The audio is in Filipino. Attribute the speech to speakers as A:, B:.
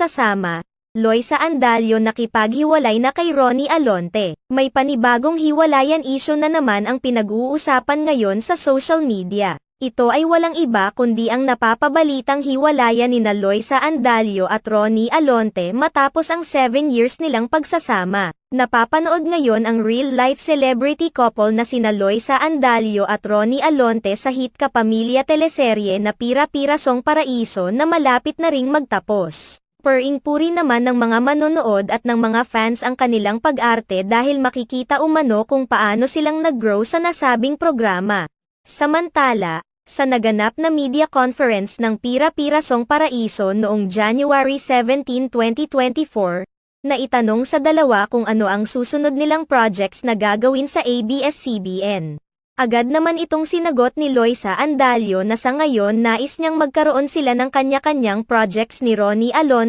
A: pagsasama, Loisa Andalio nakipaghiwalay na kay Ronnie Alonte. May panibagong hiwalayan issue na naman ang pinag-uusapan ngayon sa social media. Ito ay walang iba kundi ang napapabalitang hiwalayan ni na Loisa Andalio at Ronnie Alonte matapos ang 7 years nilang pagsasama. Napapanood ngayon ang real-life celebrity couple na sina Loisa Andalio at Ronnie Alonte sa hit kapamilya teleserye na Pira-Pira Song Paraiso na malapit na ring magtapos. Pering-puri naman ng mga manonood at ng mga fans ang kanilang pag-arte dahil makikita umano kung paano silang nag-grow sa nasabing programa. Samantala, sa naganap na media conference ng Pira-Pira Song Paraiso noong January 17, 2024, na itanong sa dalawa kung ano ang susunod nilang projects na gagawin sa ABS-CBN. Agad naman itong sinagot ni Loisa Andalio na sa ngayon nais niyang magkaroon sila ng kanya-kanyang projects ni Ronnie Alon